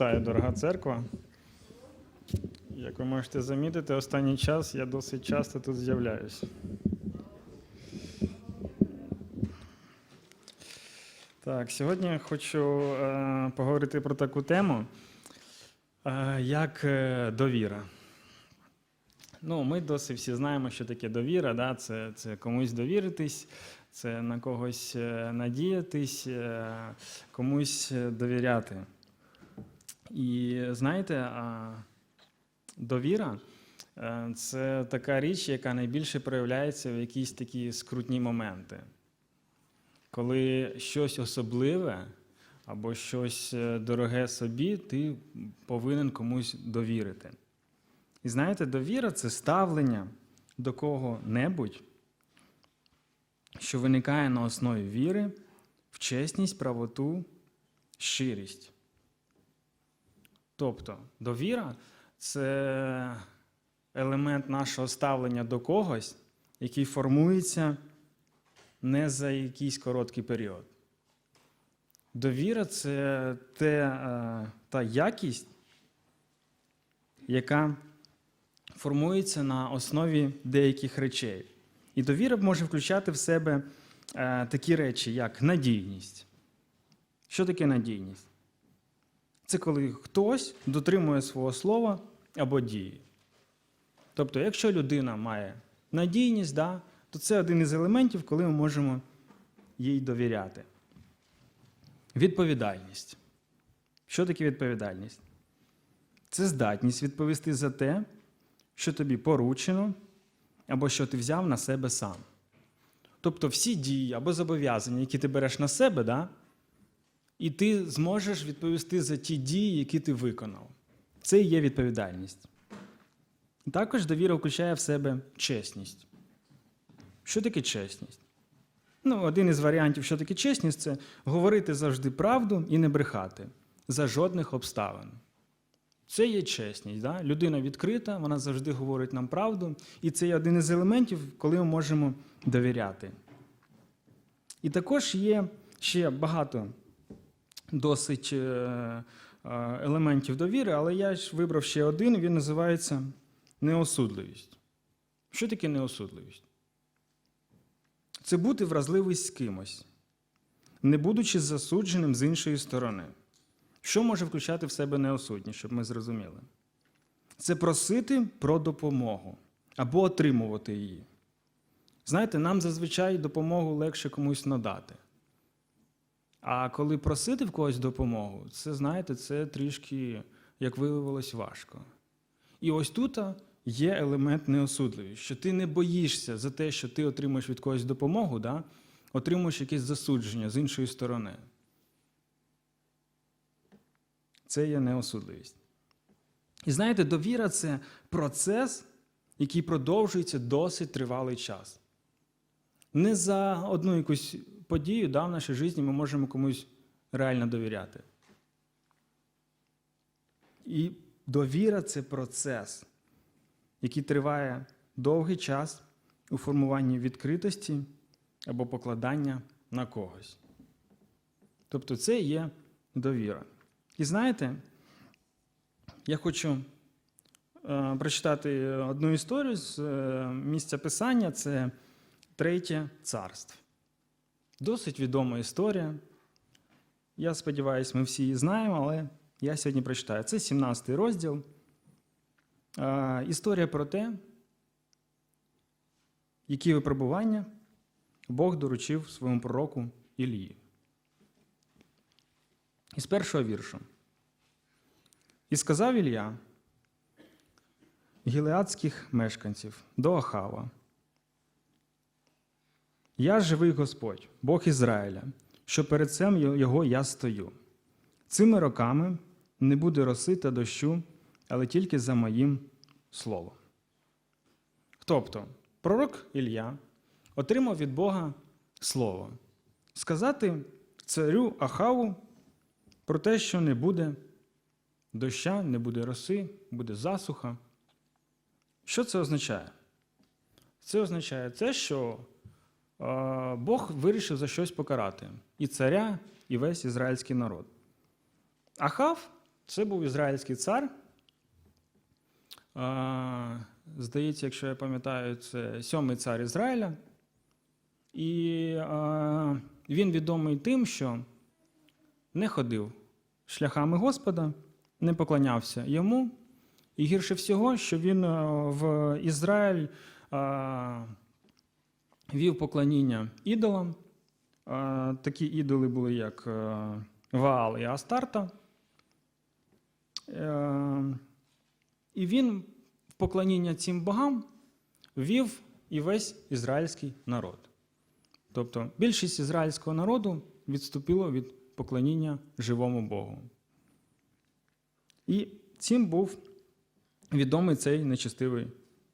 Вітаю, дорога церква. Як ви можете замітити, останній час я досить часто тут з'являюсь. Так, сьогодні хочу е, поговорити про таку тему, е, як е, довіра. Ну, ми досить всі знаємо, що таке довіра. Да? Це, це комусь довіритись, це на когось е, надіятись, е, комусь довіряти. І знаєте, довіра е, це така річ, яка найбільше проявляється в якісь такі скрутні моменти. Коли щось особливе або щось е, дороге собі, ти повинен комусь довірити. І знаєте, довіра це ставлення до кого-небудь, що виникає на основі віри, в чесність, правоту, щирість. Тобто довіра це елемент нашого ставлення до когось, який формується не за якийсь короткий період. Довіра це те, е, та якість, яка формується на основі деяких речей. І довіра може включати в себе е, такі речі, як надійність. Що таке надійність? Це коли хтось дотримує свого слова або дії. Тобто, якщо людина має надійність, да, то це один із елементів, коли ми можемо їй довіряти. Відповідальність. Що таке відповідальність? Це здатність відповісти за те, що тобі поручено, або що ти взяв на себе сам. Тобто всі дії або зобов'язання, які ти береш на себе, да, і ти зможеш відповісти за ті дії, які ти виконав. Це і є відповідальність. Також довіра включає в себе чесність. Що таке чесність? Ну, один із варіантів, що таке чесність, це говорити завжди правду і не брехати за жодних обставин. Це є чесність. Да? Людина відкрита, вона завжди говорить нам правду, і це є один із елементів, коли ми можемо довіряти. І також є ще багато досить е, е, елементів довіри, але я ж вибрав ще один, він називається неосудливість. Що таке неосудливість? Це бути вразливість з кимось, не будучи засудженим з іншої сторони. Що може включати в себе неосудність, щоб ми зрозуміли? Це просити про допомогу або отримувати її. Знаєте, нам зазвичай допомогу легше комусь надати. А коли просити в когось допомогу, це, знаєте, це трішки, як виявилось, важко. І ось тут є елемент неосудливість, що ти не боїшся за те, що ти отримуєш від когось допомогу, да? отримуєш якесь засудження з іншої сторони. Це є неосудливість. І знаєте, довіра це процес, який продовжується досить тривалий час. Не за одну якусь подію да, в нашій житті ми можемо комусь реально довіряти. І довіра це процес, який триває довгий час у формуванні відкритості або покладання на когось. Тобто це є довіра. І знаєте, я хочу е, прочитати одну історію з е, місця писання це Третє царство. Досить відома історія. Я сподіваюся, ми всі її знаємо, але я сьогодні прочитаю. Це 17 розділ. Історія про те, які випробування Бог доручив своєму пророку Ілії. Із першого віршу. І сказав Ілля гілеадських мешканців до Ахава. Я живий Господь, Бог Ізраїля, що перед цим його я стою. Цими роками не буде роси та дощу, але тільки за моїм словом. Тобто, пророк Ілля отримав від Бога слово сказати царю Ахаву про те, що не буде доща, не буде роси, буде засуха. Що це означає? Це означає те, що Бог вирішив за щось покарати і царя, і весь ізраїльський народ. Ахав Це був ізраїльський цар. Здається, якщо я пам'ятаю, це сьомий цар Ізраїля. І він відомий тим, що не ходив шляхами Господа, не поклонявся йому. І гірше всього, що він в Ізраїль вів поклоніння ідолам. Такі ідоли були, як а, Ваал і Астарта. Е, І він в поклоніння цим богам вів і весь ізраїльський народ. Тобто більшість ізраїльського народу відступило від поклоніння живому Богу. І цим був відомий цей нечестивий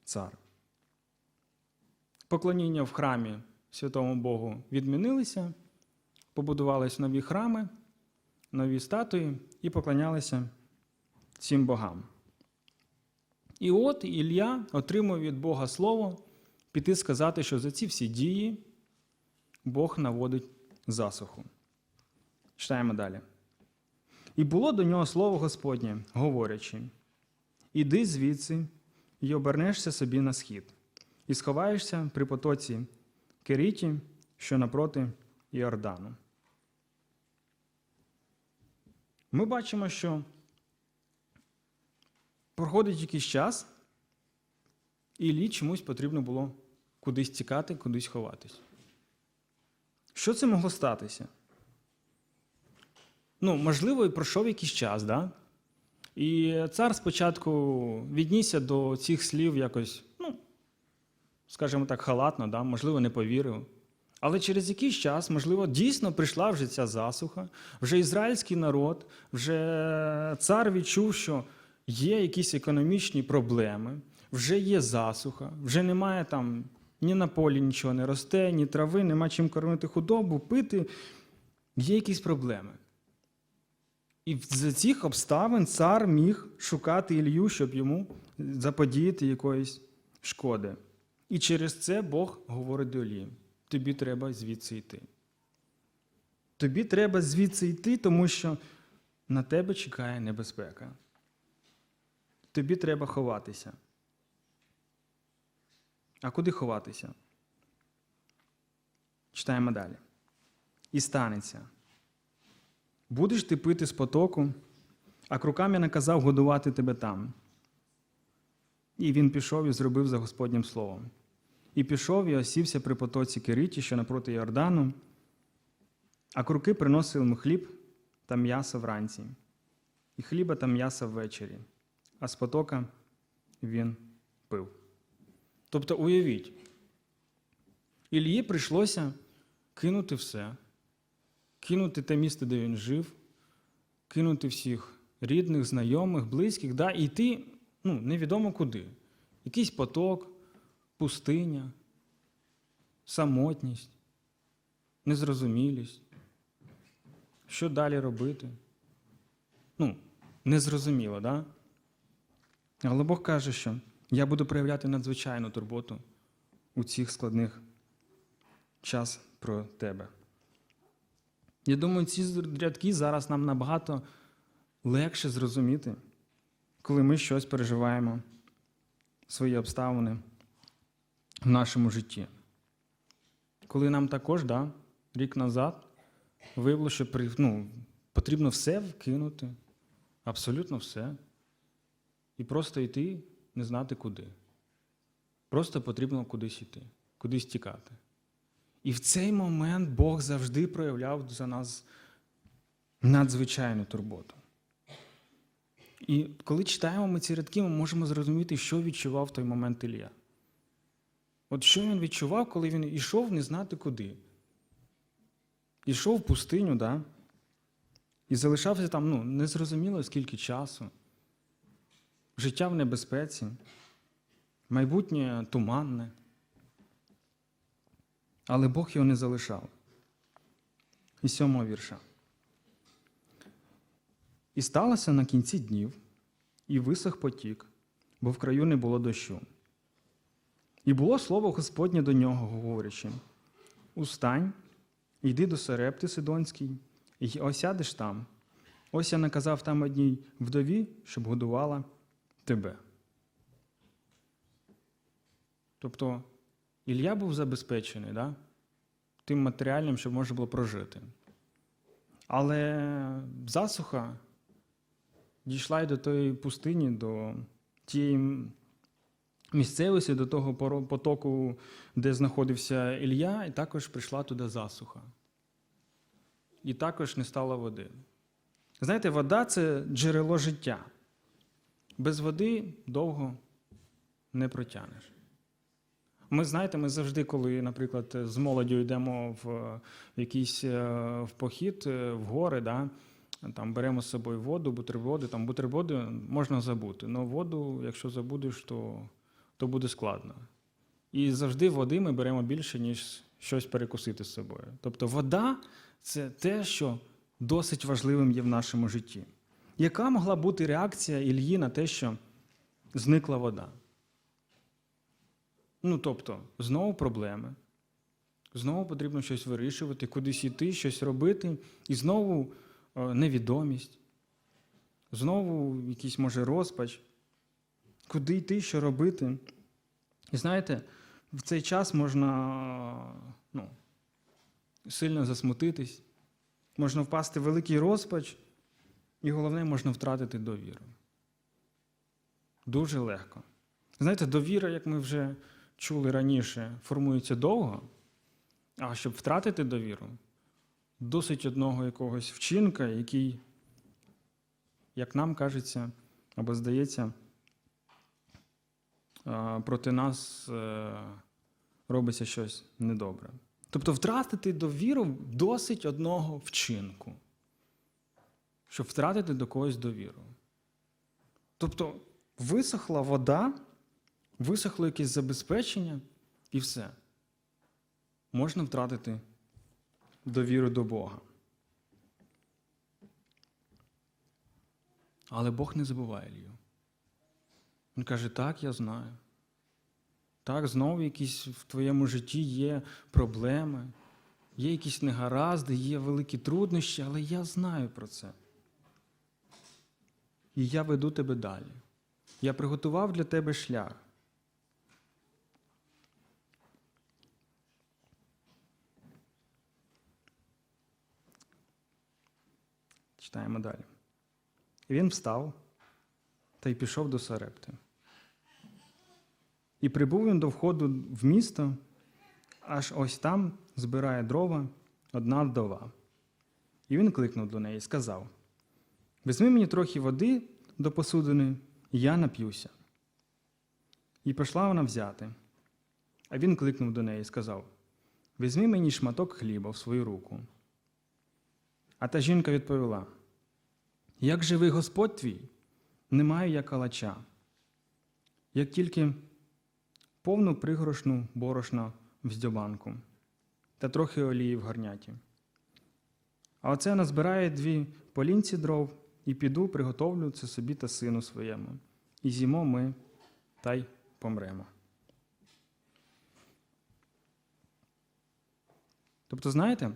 цар. Поклоніння в храмі святому Богу відмінилися, побудувались нові храми, нові статуї і поклонялися цим богам. І от Ілля отримав від Бога слово піти сказати, що за ці всі дії Бог наводить засуху. Читаємо далі. І було до нього слово Господнє, говорячи: Іди звідси і обернешся собі на схід, і сховаєшся при потоці Керіті, що напроти Іордану. Ми бачимо, що проходить якийсь час, і Іллі чомусь потрібно було кудись тікати, кудись ховатись. Що це могло статися? Ну, можливо, і пройшов якийсь час, да? І цар спочатку віднісся до цих слів якось, скажімо так, халатно, да? можливо, не повірив. Але через якийсь час, можливо, дійсно прийшла вже ця засуха, вже ізраїльський народ, вже цар відчув, що є якісь економічні проблеми, вже є засуха, вже немає там ні на полі нічого не росте, ні трави, нема чим кормити худобу, пити. Є якісь проблеми. І за цих обставин цар міг шукати Ілью, щоб йому заподіяти якоїсь шкоди. І через це Бог говорить до Іллі, тобі треба звідси йти. Тобі треба звідси йти, тому що на тебе чекає небезпека. Тобі треба ховатися. А куди ховатися? Читаємо далі. І станеться. Будеш ти пити з потоку, а крукам я наказав годувати тебе там. І він пішов і зробив за Господнім словом. І пішов і осівся при потоці Кириті, що напроти Йордану, а круки приносили йому хліб та м'ясо вранці, і хліба та м'яса ввечері, а з потока він пив. Тобто, уявіть, Ілії прийшлося кинути все, кинути те місце, де він жив, кинути всіх рідних, знайомих, близьких, да, і йти ну, невідомо куди. Якийсь поток, пустиня, самотність, незрозумілість. Що далі робити? Ну, незрозуміло, да? Але Бог каже, що я буду проявляти надзвичайну турботу у цих складних час про тебе. Я думаю, ці рядки зараз нам набагато легше зрозуміти, коли ми щось переживаємо, свої обставини в нашому житті. Коли нам також, да, рік назад, виявило, що ну, потрібно все вкинути, абсолютно все, і просто йти, не знати куди. Просто потрібно кудись йти, кудись тікати. І в цей момент Бог завжди проявляв за нас надзвичайну турботу. І коли читаємо ми ці рядки, ми можемо зрозуміти, що відчував в той момент Ілля. От що він відчував, коли він йшов не знати куди. Ішов в пустиню, да? і залишався там ну, незрозуміло скільки часу. Життя в небезпеці, майбутнє туманне. Але Бог його не залишав. І сьомого вірша. І сталося на кінці днів, і висох потік, бо в краю не було дощу. І було слово Господнє до нього, говорячи: Устань, йди до Серепти Сидонській, і осядеш там, Ось я наказав там одній вдові, щоб годувала тебе. Тобто Ілля був забезпечений да? тим матеріальним, щоб можна було прожити. Але засуха дійшла й до тої пустині, до тієї місцевості, до того потоку, де знаходився Ілля, і також прийшла туди засуха. І також не стало води. Знаєте, вода це джерело життя. Без води довго не протягнеш. Ми знаєте, ми завжди, коли, наприклад, з молоддю йдемо в, в якийсь е, в похід, е, в гори, да, там беремо з собою воду, бутерброди. Там бутерброди можна забути. але воду, якщо забудеш, то, то буде складно. І завжди води ми беремо більше, ніж щось перекусити з собою. Тобто вода це те, що досить важливим є в нашому житті. Яка могла бути реакція Ільї на те, що зникла вода? Ну, тобто, знову проблеми. Знову потрібно щось вирішувати, кудись йти, щось робити, і знову невідомість, знову якийсь, може, розпач. Куди йти, що робити? І знаєте, в цей час можна ну, сильно засмутитись, можна впасти в великий розпач, і головне, можна втратити довіру. Дуже легко. Знаєте, довіра, як ми вже чули раніше, формується довго, а щоб втратити довіру, досить одного якогось вчинка, який, як нам кажеться або здається, проти нас е, робиться щось недобре. Тобто втратити довіру досить одного вчинку, щоб втратити до когось довіру. Тобто висохла вода, висохло якесь забезпечення, і все. Можна втратити довіру до Бога. Але Бог не забуває Ілью. Він каже: так, я знаю. Так, знову якісь в твоєму житті є проблеми, є якісь негаразди, є великі труднощі, але я знаю про це. І я веду тебе далі. Я приготував для тебе шлях. Читаємо далі. І він встав та й пішов до Сарепти. І прибув він до входу в місто, аж ось там збирає дрова одна вдова. І він кликнув до неї і сказав: Візьми мені трохи води до посудини, і я нап'юся. І пішла вона взяти. А він кликнув до неї і сказав: Візьми мені шматок хліба в свою руку. А та жінка відповіла: Як живий Господь твій, не маю я калача. Як тільки повну пригорошну борошна в та трохи олії в гарняті. А оце назбирає дві полінці дров і піду, приготовлю це собі та сину своєму. І з'їмо ми та й помремо. Тобто, знаєте,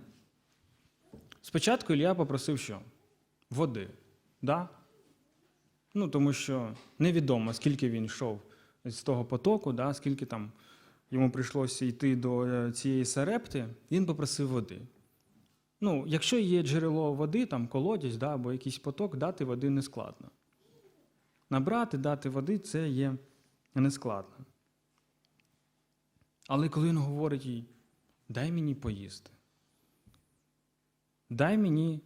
спочатку Ілля попросив що? Води. Да? Ну, тому що невідомо, скільки він йшов з того потоку, да, скільки там йому прийшлося йти до е, цієї сарепти, він попросив води. Ну, якщо є джерело води, там колодязь да, або якийсь поток, дати води не складно. Набрати, дати води це є нескладно. Але коли він говорить їй, дай мені поїсти, дай мені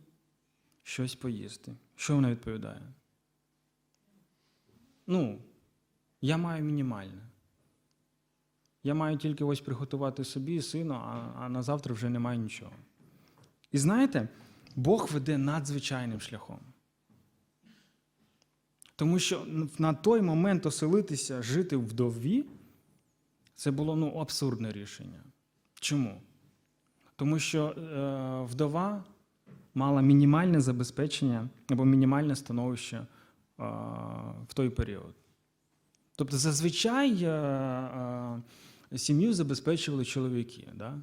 щось поїсти, що вона відповідає? Ну, я маю мінімальне. Я маю тільки ось приготувати собі сину, а, а на завтра вже немає нічого. І знаєте, Бог веде надзвичайним шляхом. Тому що на той момент оселитися, жити вдові, це було ну, абсурдне рішення. Чому? Тому що е, вдова мала мінімальне забезпечення або мінімальне становище в той період. Тобто зазвичай е, е, сім'ю забезпечували чоловіки, да?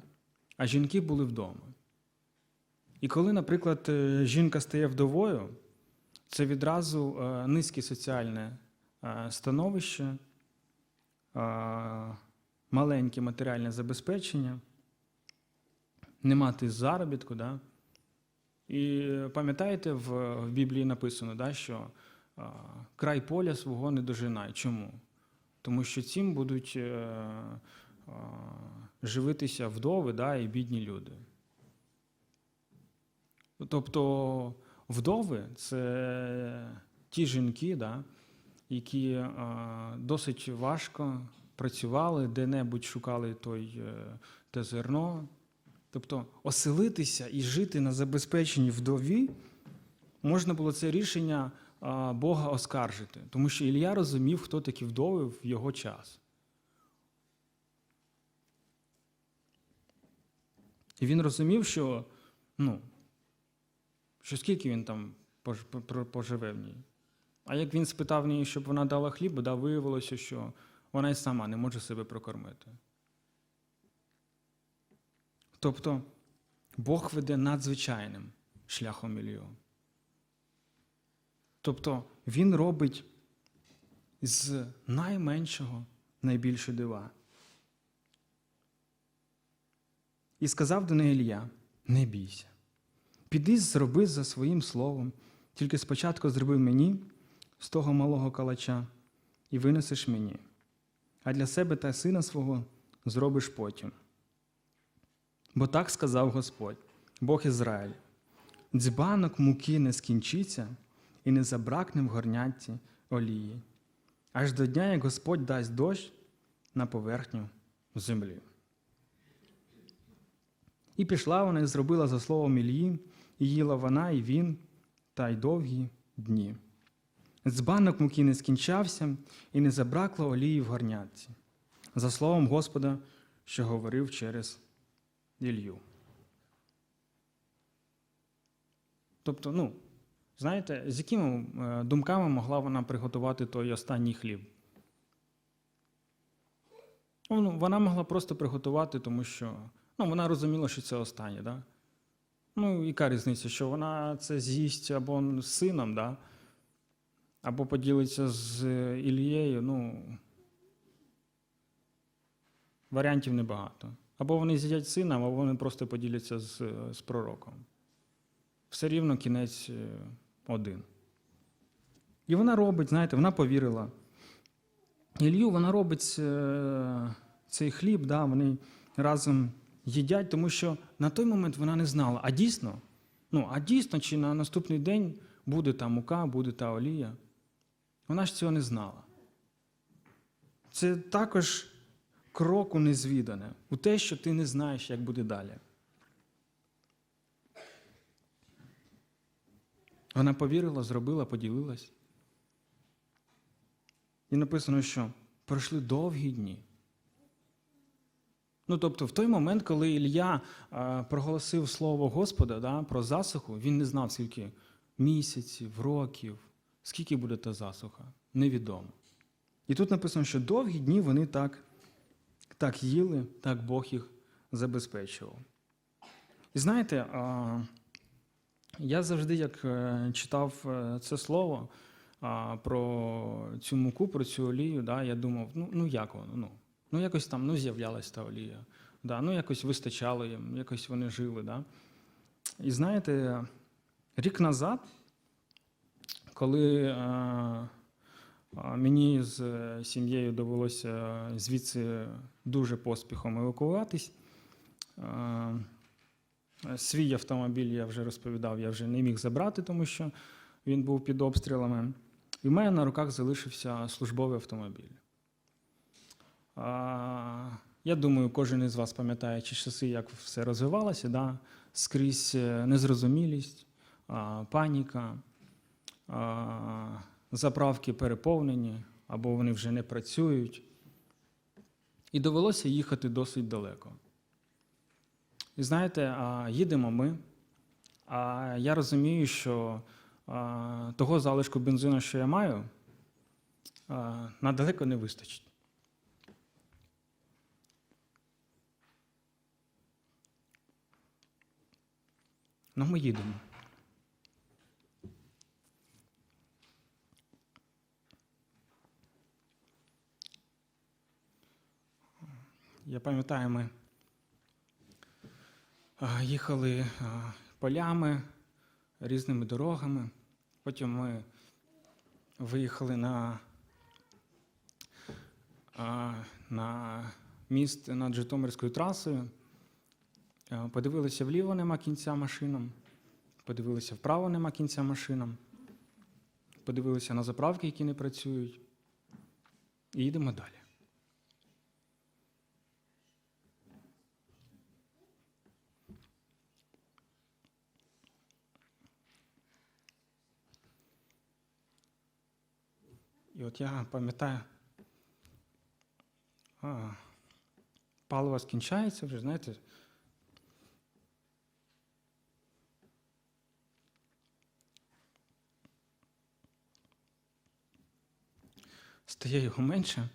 а жінки були вдома. І коли, наприклад, е, жінка стає вдовою, це відразу низьке соціальне становище, маленьке матеріальне забезпечення, не мати заробітку. Да? І пам'ятаєте, в, Біблії написано, да, що край поля свого не дожинай. Чому? Тому що цим будуть е, живитися вдови да, і бідні люди. Тобто вдови це ті жінки, да, які досить важко працювали, де-небудь шукали той, е, те зерно. Тобто оселитися і жити на забезпеченні вдові можна було це рішення Бога оскаржити, тому що Ілля розумів, хто такі вдови в його час. І він розумів, що, ну, що скільки він там поживе в ній. А як він спитав в неї, щоб вона дала хліб, да, виявилося, що вона й сама не може себе прокормити. Тобто Бог веде надзвичайним шляхом Ілью. Тобто Він робить з найменшого найбільше дива. І сказав до неї Ілля: не бійся, піди зроби за своїм словом, тільки спочатку зроби мені з того малого калача і винесеш мені, а для себе та сина свого зробиш потім. Бо так сказав Господь, Бог Ізраїль: дзбанок муки не скінчиться і не забракне в горнятці олії, аж до дня, як Господь дасть дощ на поверхню землі. І пішла вона і зробила за словом Ілії, і їла вона, і він, та й довгі дні. Збанок муки не скінчався, і не забракло олії в горнятці, за словом Господа, що говорив через Ілью. Тобто, ну, знаєте, з якими е, думками могла вона приготувати той останній хліб? Ну, вона могла просто приготувати, тому що ну, вона розуміла, що це останнє. Да? Ну, яка різниця, що вона це з'їсть або з сином, да? або поділиться з Ілією. Ну, варіантів небагато. Або вони з'їдять сина, або вони просто поділяться з, з пророком. Все рівно кінець е, один. І вона робить, знаєте, вона повірила. Ілью вона робить е, цей хліб, да, вони разом їдять, тому що на той момент вона не знала, а дійсно, ну, а дійсно, чи на наступний день буде та мука, буде та олія. Вона ж цього не знала. Це також кроку незвідане у те, що ти не знаєш, як буде далі. Вона повірила, зробила, поділилась. І написано, що пройшли довгі дні. Ну, тобто, в той момент, коли Ілля проголосив слово Господа да, про засуху, він не знав, скільки місяців, років, скільки буде та засуха. Невідомо. І тут написано, що довгі дні вони так, так їли, так Бог їх забезпечував. І знаєте, я завжди, як е, читав е, це слово про цю муку, про цю олію, я думав, ну, ну як воно? Ну, ну якось там ну, з'являлася та олія. Да, ну якось вистачало їм, якось вони жили. Да. І знаєте, рік назад, коли а, мені з е, сім'єю довелося звідси дуже поспіхом евакуватись, свій автомобіль я вже розповідав, я вже не міг забрати, тому що він був під обстрілами. І в мене на руках залишився службовий автомобіль. Я думаю, кожен із вас пам'ятає ті часи, як все розвивалося, да? скрізь е, незрозумілість, паніка, заправки переповнені, або вони вже не працюють. І довелося їхати досить далеко. І знаєте, їдемо ми, а я розумію, що того залишку бензину, що я маю, надалеко не вистачить. Ну, ми їдемо. Я пам'ятаю, ми їхали полями, різними дорогами. Потім ми виїхали на, на міст над Житомирською трасою. Е, Подивилися вліво, нема кінця машинам. Подивилися вправо, нема кінця машинам. Подивилися на заправки, які не працюють. І їдемо далі. І от я пам'ятаю, паливо скінчається вже, знаєте. Стає його менше.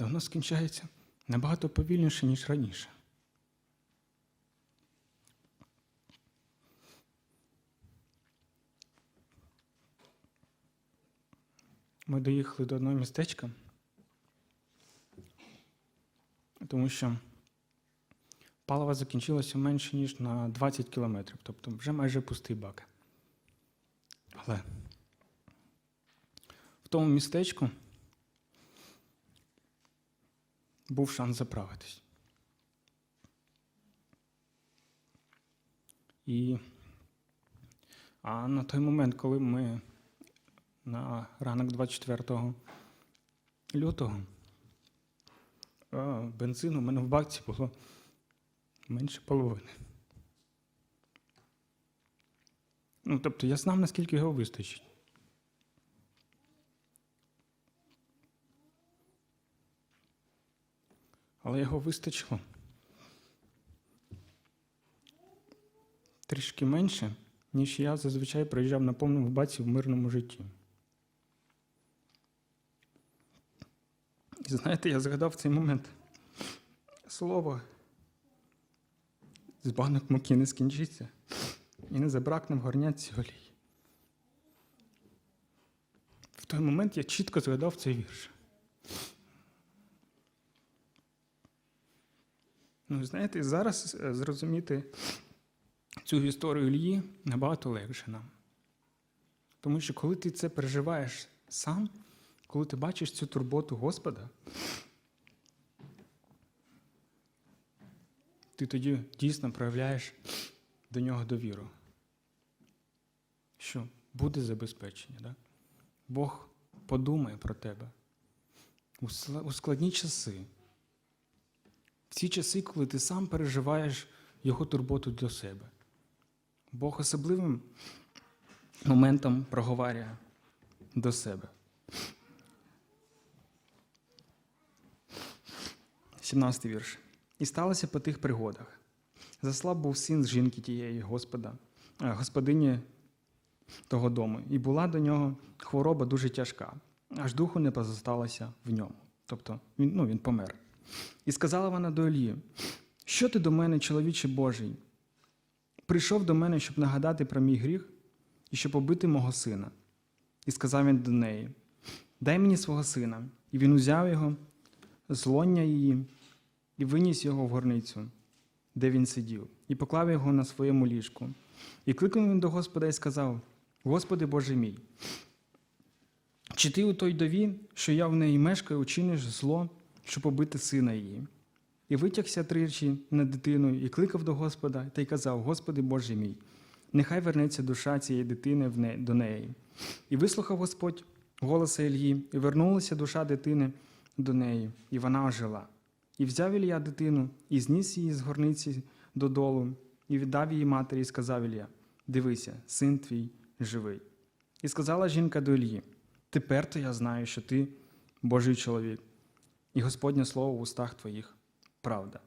Але воно скінчається набагато повільніше, ніж раніше. Ми доїхали до одного містечка, тому що паливо закінчилося менше, ніж на 20 кілометрів, тобто вже майже пустий бак. Але в тому містечку був шанс заправитись. І а на той момент, коли ми на ранок 24 лютого бензину у мене в бакці було менше половини. Ну, тобто я знав, наскільки його вистачить. Але його вистачило трішки менше, ніж я зазвичай проїжджав на повному баці в мирному житті. І знаєте, я згадав цей момент слово з банок муки не скінчиться і не забракне в горняці олії. В той момент я чітко згадав цей вірш. Ну, знаєте, зараз е, зрозуміти цю історію Ільї набагато легше нам. Тому що коли ти це переживаєш сам, коли ти бачиш цю турботу Господа, ти тоді дійсно проявляєш до нього довіру. Що буде забезпечення. Да? Бог подумає про тебе у складні часи. Ці часи, коли ти сам переживаєш його турботу до себе. Бог особливим моментом проговорює до себе. 17 вірш. І сталося по тих пригодах. Заслаб був син з жінки тієї Господа, е, господині того дому, і була до нього хвороба дуже тяжка, аж духу не позосталося в ньому. Тобто він, ну, він помер. І сказала вона до Ілії: Що ти до мене, чоловіче Божий? Прийшов до мене, щоб нагадати про мій гріх і щоб побити мого сина. І сказав він до неї: Дай мені свого сина. І він узяв його, з лоння її, і виніс його в горницю, де він сидів, і поклав його на своєму ліжку. І кликнув він до Господа і сказав: Господи Боже мій, чи ти у той дові, що я в неї мешкаю, учиниш зло, щоб побити сина її? І витягся тричі над дитиною, і кликав до Господа, та й казав: Господи Боже мій, нехай вернеться душа цієї дитини в не- до неї. І вислухав Господь голоса Ільї, і вернулася душа дитини до неї, і вона ожила. І взяв Ілля дитину, і зніс її з горниці додолу, і віддав її матері, і сказав Ілля: Дивися, син твій живий. І сказала жінка до Іллі: Тепер то я знаю, що ти Божий чоловік, і Господнє слово в устах твоїх правда.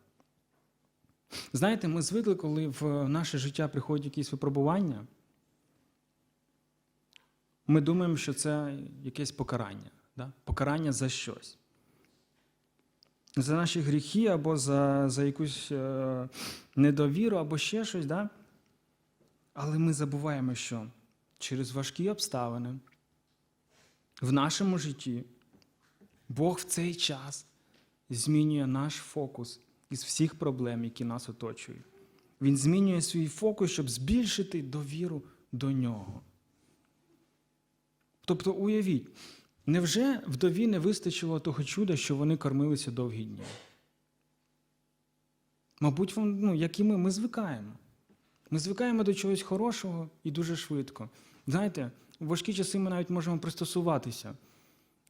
Знаєте, ми звикли, коли в наше життя приходять якісь випробування, ми думаємо, що це якесь покарання. Да? Покарання за щось. за наші гріхи, або за, за якусь е, недовіру, або ще щось. Да? Але ми забуваємо, що через важкі обставини в нашому житті Бог в цей час змінює наш фокус із всіх проблем, які нас оточують. Він змінює свій фокус, щоб збільшити довіру до нього. Тобто, уявіть, невже вдові не вистачило того чуда, що вони кормилися довгі дні? Мабуть, ну, як і ми, ми звикаємо. Ми звикаємо до чогось хорошого і дуже швидко. Знаєте, в важкі часи ми навіть можемо пристосуватися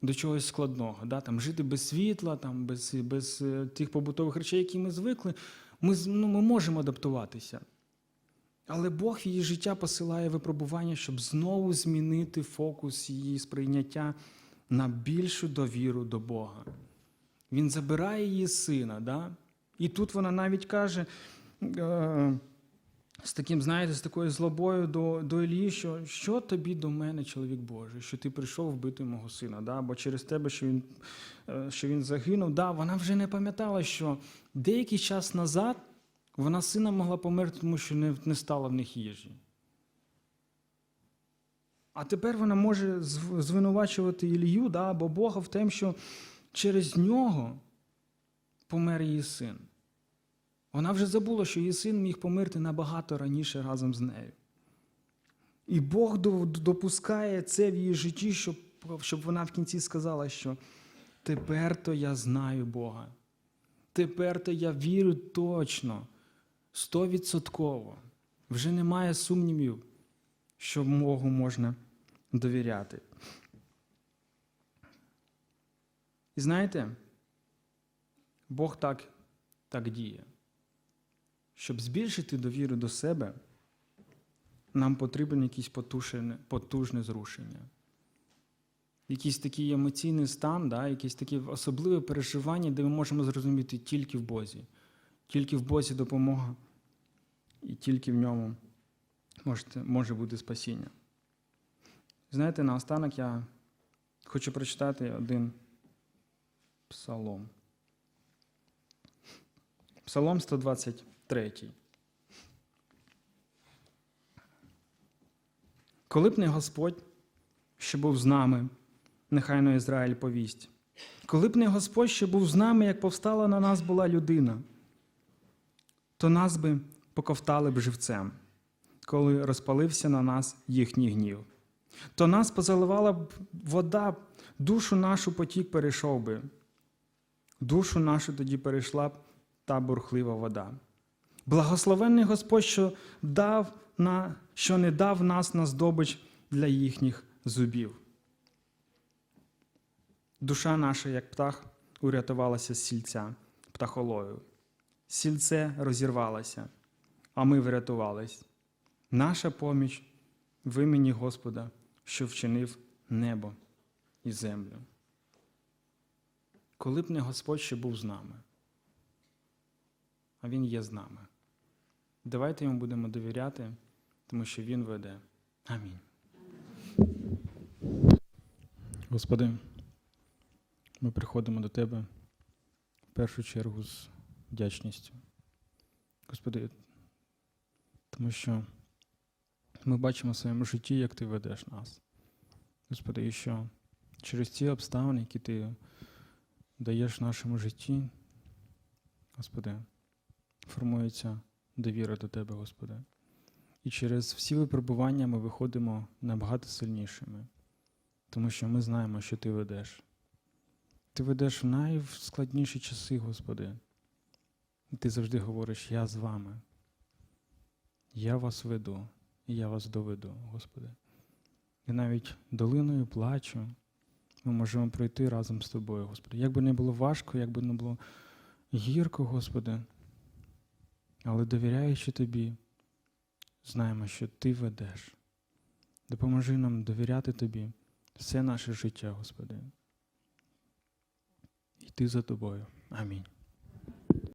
до чогось складного, да? там, жити без світла, там, без, без е, тих побутових речей, які ми звикли. Ми, ну, ми можемо адаптуватися. Але Бог її життя посилає випробування, щоб знову змінити фокус її сприйняття на більшу довіру до Бога. Він забирає її сина, да? і тут вона навіть каже е, з таким, знаєте, з такою злобою до, до Ілії, що, що тобі до мене, чоловік Божий, що ти прийшов вбити мого сина, да? або через тебе, що він, е, що він загинув. Да, вона вже не пам'ятала, що деякий час назад вона сина могла померти, тому що не, не стало в них їжі. А тепер вона може звинувачувати Ілію да, або Бога в тому, що через нього помер її син. Вона вже забула, що її син міг померти набагато раніше разом з нею. І Бог допускає це в її житті, щоб, щоб вона в кінці сказала, що тепер то я знаю Бога. Тепер то я вірю точно, стовідсотково. Вже немає сумнівів, що Богу можна довіряти. І знаєте, Бог так, так діє. Щоб збільшити довіру до себе, нам потрібен якийсь потужне, зрушення. Якийсь такий емоційний стан, да, якесь таке особливе переживання, де ми можемо зрозуміти тільки в Бозі. Тільки в Бозі допомога, і тільки в ньому можете, може бути спасіння. Знаєте, наостанок я хочу прочитати один псалом. Псалом 123. Коли б не Господь, що був з нами, нехай на Ізраїль повість. Коли б не Господь, що був з нами, як повстала на нас була людина, то нас би поковтали б живцем, коли розпалився на нас їхній гнів. То нас позаливала б вода, душу нашу потік перейшов би. Душу нашу тоді перейшла б та бурхлива вода. Благословенний Господь, що дав на, що не дав нас на здобич для їхніх зубів. Душа наша, як птах, урятувалася з сільця птахолою. Сільце розірвалося, а ми врятувались. Наша поміч в імені Господа, що вчинив небо і землю. Коли б не Господь ще був з нами, а Він є з нами. Давайте йому будемо довіряти, тому що Він веде. Амінь. Господи, ми приходимо до Тебе в першу чергу з вдячністю. Господи, тому що ми бачимо в своєму житті, як Ти ведеш нас. Господи, і що через ці обставини, які Ти даєш нашому житті, Господи, формується довіра до Тебе, Господи. І через всі випробування ми виходимо набагато сильнішими, тому що ми знаємо, що Ти ведеш. Ти ведеш в найскладніші часи, Господи. І Ти завжди говориш, я з вами. Я вас веду, і я вас доведу, Господи. І навіть долиною плачу ми можемо пройти разом з Тобою, Господи. Як би не було важко, як би не було гірко, Господи, але довіряючи Тобі, знаємо, що Ти ведеш. Допоможи нам довіряти Тобі все наше життя, Господи. Йти за Тобою. Амінь.